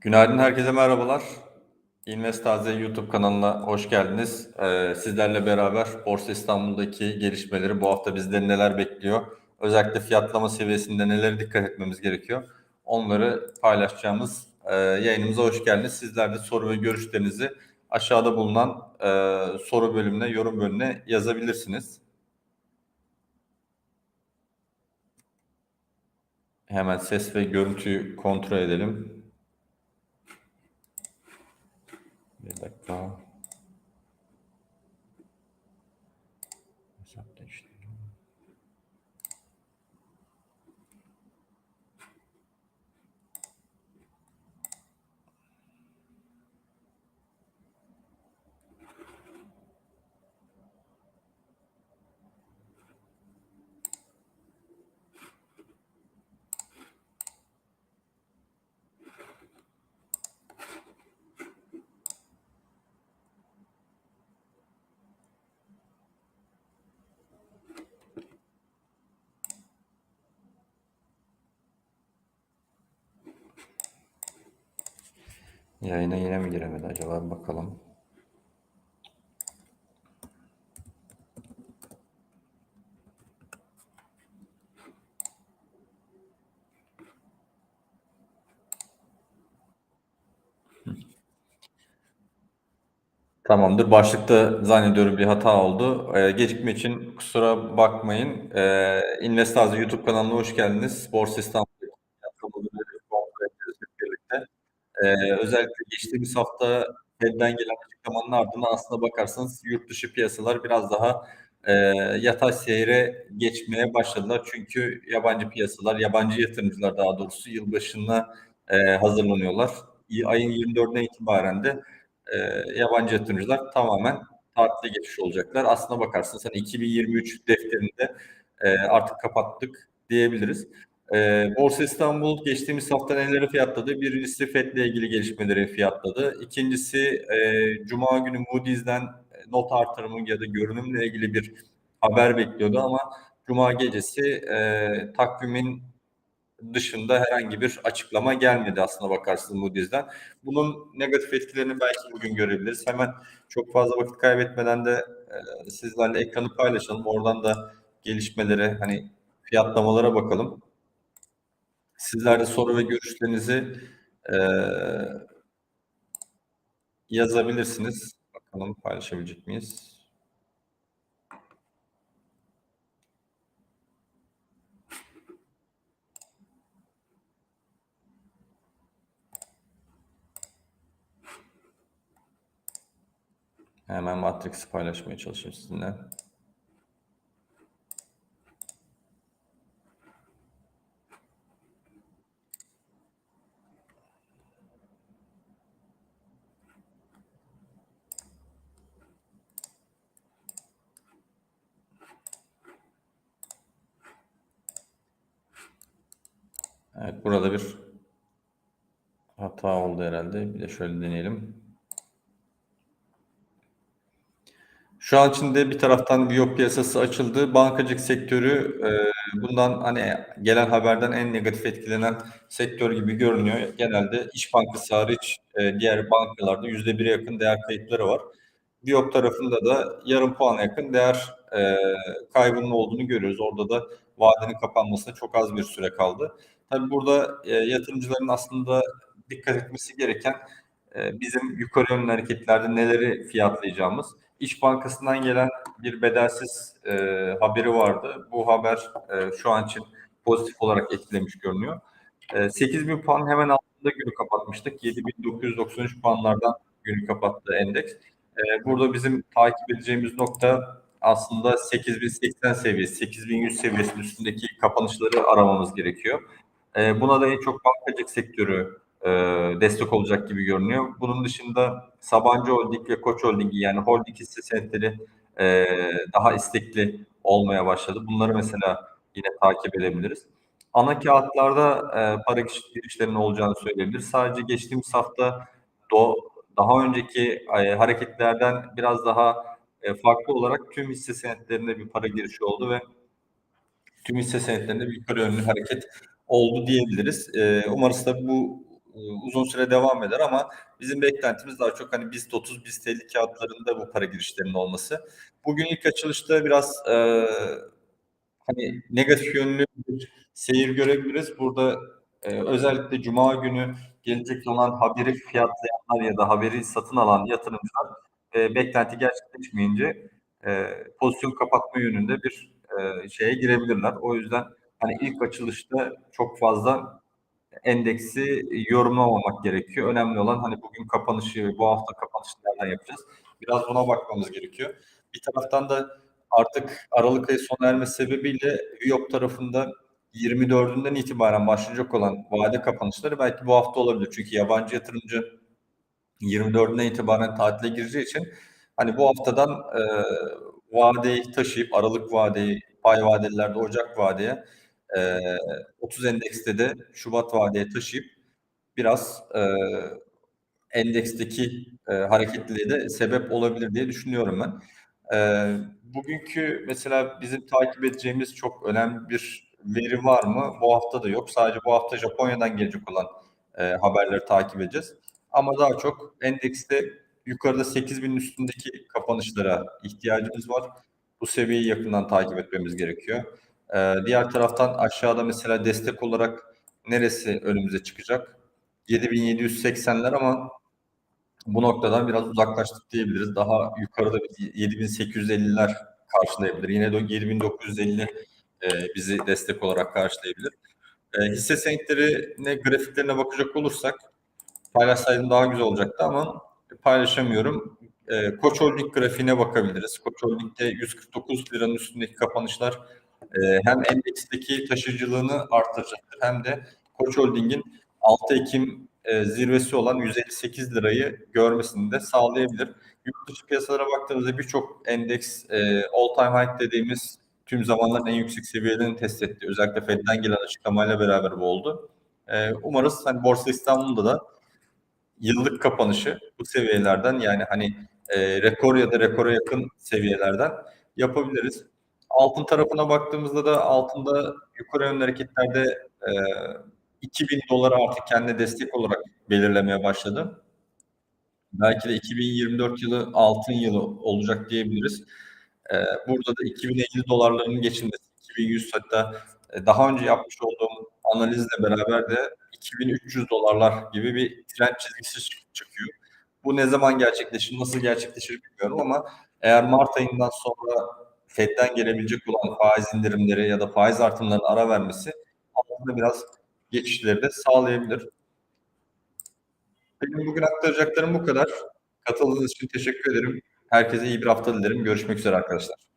Günaydın, herkese merhabalar. İnvest.az YouTube kanalına hoş geldiniz. Ee, sizlerle beraber Borsa İstanbul'daki gelişmeleri, bu hafta bizleri neler bekliyor, özellikle fiyatlama seviyesinde nelere dikkat etmemiz gerekiyor, onları paylaşacağımız e, yayınımıza hoş geldiniz. Sizler de soru ve görüşlerinizi aşağıda bulunan e, soru bölümüne, yorum bölümüne yazabilirsiniz. Hemen ses ve görüntüyü kontrol edelim. Bir dakika. Yayına yine mi giremedi acaba? Bakalım. Tamamdır. Başlıkta zannediyorum bir hata oldu. Ee, gecikme için kusura bakmayın. Ee, Investazı YouTube kanalına hoş geldiniz. Borsa İstanbul'daki Ee, özellikle geçtiğimiz hafta Fed'den gelen açıklamanın ardından aslında bakarsanız yurt dışı piyasalar biraz daha e, yatay seyre geçmeye başladılar. Çünkü yabancı piyasalar, yabancı yatırımcılar daha doğrusu yılbaşına e, hazırlanıyorlar. Ayın 24'üne itibaren de e, yabancı yatırımcılar tamamen tatile geçiş olacaklar. Aslına bakarsanız hani 2023 defterinde e, artık kapattık diyebiliriz. E, Borsa İstanbul geçtiğimiz hafta neleri fiyatladı? Birincisi FED'le ilgili gelişmeleri fiyatladı. İkincisi e, Cuma günü Moody's'den not artırımı ya da görünümle ilgili bir haber bekliyordu ama Cuma gecesi e, takvimin dışında herhangi bir açıklama gelmedi aslına bakarsınız Moody's'den. Bunun negatif etkilerini belki bugün görebiliriz. Hemen çok fazla vakit kaybetmeden de e, sizlerle ekranı paylaşalım. Oradan da gelişmelere hani fiyatlamalara bakalım. Sizler de soru ve görüşlerinizi e, yazabilirsiniz. Bakalım paylaşabilecek miyiz? Hemen Matrix'i paylaşmaya çalışayım sizinle. Burada bir hata oldu herhalde. Bir de şöyle deneyelim. Şu an içinde bir taraftan Viyop piyasası açıldı. Bankacılık sektörü e, bundan hani gelen haberden en negatif etkilenen sektör gibi görünüyor. Genelde İş Bankası hariç e, diğer bankalarda yüzde bire yakın değer kayıpları var. Viyop tarafında da yarım puana yakın değer e, kaybının olduğunu görüyoruz. Orada da vadenin kapanmasına çok az bir süre kaldı. Tabii burada e, yatırımcıların aslında dikkat etmesi gereken e, bizim yukarı yönlü hareketlerde neleri fiyatlayacağımız. İş Bankası'ndan gelen bir bedelsiz e, haberi vardı. Bu haber e, şu an için pozitif olarak etkilemiş görünüyor. E, 8 bin puan hemen altında günü kapatmıştık. 7993 puanlardan günü kapattı endeks. E, burada bizim takip edeceğimiz nokta aslında 8080 seviyesi, 8100 seviyesinin üstündeki kapanışları aramamız gerekiyor. E, buna da en çok bankacılık sektörü e, destek olacak gibi görünüyor. Bunun dışında Sabancı Holding ve Koç Holding yani holding hisse senetleri e, daha istekli olmaya başladı. Bunları mesela yine takip edebiliriz. Ana kağıtlarda e, para girişlerinin olacağını söyleyebiliriz. Sadece geçtiğimiz hafta do, daha önceki e, hareketlerden biraz daha e, farklı olarak tüm hisse senetlerinde bir para girişi oldu ve tüm hisse senetlerinde bir yukarı yönlü hareket oldu diyebiliriz. E, umarız da bu uzun süre devam eder ama bizim beklentimiz daha çok hani BIST 30, BIST 50 kağıtlarında bu para girişlerinin olması. Bugün ilk açılışta biraz, eee, hani negatif yönlü bir seyir görebiliriz. Burada, eee, özellikle cuma günü gelecek olan haberi fiyatlayanlar ya da haberi satın alan yatırımcılar, eee, beklenti gerçekleşmeyince, eee, pozisyon kapatma yönünde bir, eee, şeye girebilirler. O yüzden, hani, ilk açılışta çok fazla endeksi yorumlamamak gerekiyor. Önemli olan, hani, bugün kapanışı, bu hafta kapanışını nereden yapacağız? Biraz buna bakmamız gerekiyor. Bir taraftan da artık aralık ayı sona ermesi sebebiyle Viyop tarafında 24'ünden itibaren başlayacak olan vade kapanışları belki bu hafta olabilir. Çünkü yabancı yatırımcı 24'ünden itibaren tatile gireceği için, hani, bu haftadan, eee, vadeyi taşıyıp aralık vadeyi, pay vadelilerde ocak vadeye, eee, 30 endekste de şubat vadeye taşıyıp biraz, eee, endeksteki, eee, hareketliliğe de sebep olabilir diye düşünüyorum ben. Eee, bugünkü mesela bizim takip edeceğimiz çok önemli bir veri var mı? Bu hafta da yok. Sadece bu hafta Japonya'dan gelecek olan, eee, haberleri takip edeceğiz. Ama daha çok endekste yukarıda 8.000'in üstündeki kapanışlara ihtiyacımız var. Bu seviyeyi yakından takip etmemiz gerekiyor. Eee, diğer taraftan aşağıda mesela destek olarak neresi önümüze çıkacak? 7.780'ler ama bu noktadan biraz uzaklaştık diyebiliriz. Daha yukarıda bir 7.850'ler karşılayabilir. Yine de o 7.950, eee, bizi destek olarak karşılayabilir. Eee, hisse senetlerine, grafiklerine bakacak olursak paylaşsaydım daha güzel olacaktı ama paylaşamıyorum. Eee, Koç Holding grafiğine bakabiliriz. Koç Holding'de 149 liranın üstündeki kapanışlar, eee, hem endeksteki taşıyıcılığını artıracaktır hem de Koç Holding'in 6 Ekim, eee, zirvesi olan 158 lirayı görmesini de sağlayabilir. Yurt dışı piyasalara baktığımızda birçok endeks, eee, all time high dediğimiz tüm zamanların en yüksek seviyelerini test etti. Özellikle Fed'den gelen açıklamayla beraber bu oldu. Eee, umarız hani Borsa İstanbul'da da yıllık kapanışı bu seviyelerden yani, hani, eee, rekor ya da rekora yakın seviyelerden yapabiliriz. Altın tarafına baktığımızda da altında yukarı yönlü hareketlerde, eee, $2.000'ı artık kendine destek olarak belirlemeye başladı. Belki de 2024 yılı altın yılı olacak diyebiliriz. Eee, burada da $2.050'ların geçilmesi, 2.100 hatta, eee, daha önce yapmış olduğum analizle beraber de $2.300 gibi bir trend çizgisi çık çıkıyor. Bu ne zaman gerçekleşir, nasıl gerçekleşir bilmiyorum ama eğer mart ayından sonra Fed'den gelebilecek olan faiz indirimleri ya da faiz artımlarına ara vermesi altında biraz geçişleri de sağlayabilir. Benim bugün aktaracaklarım bu kadar. Katıldığınız için teşekkür ederim. Herkese iyi bir hafta dilerim. Görüşmek üzere arkadaşlar.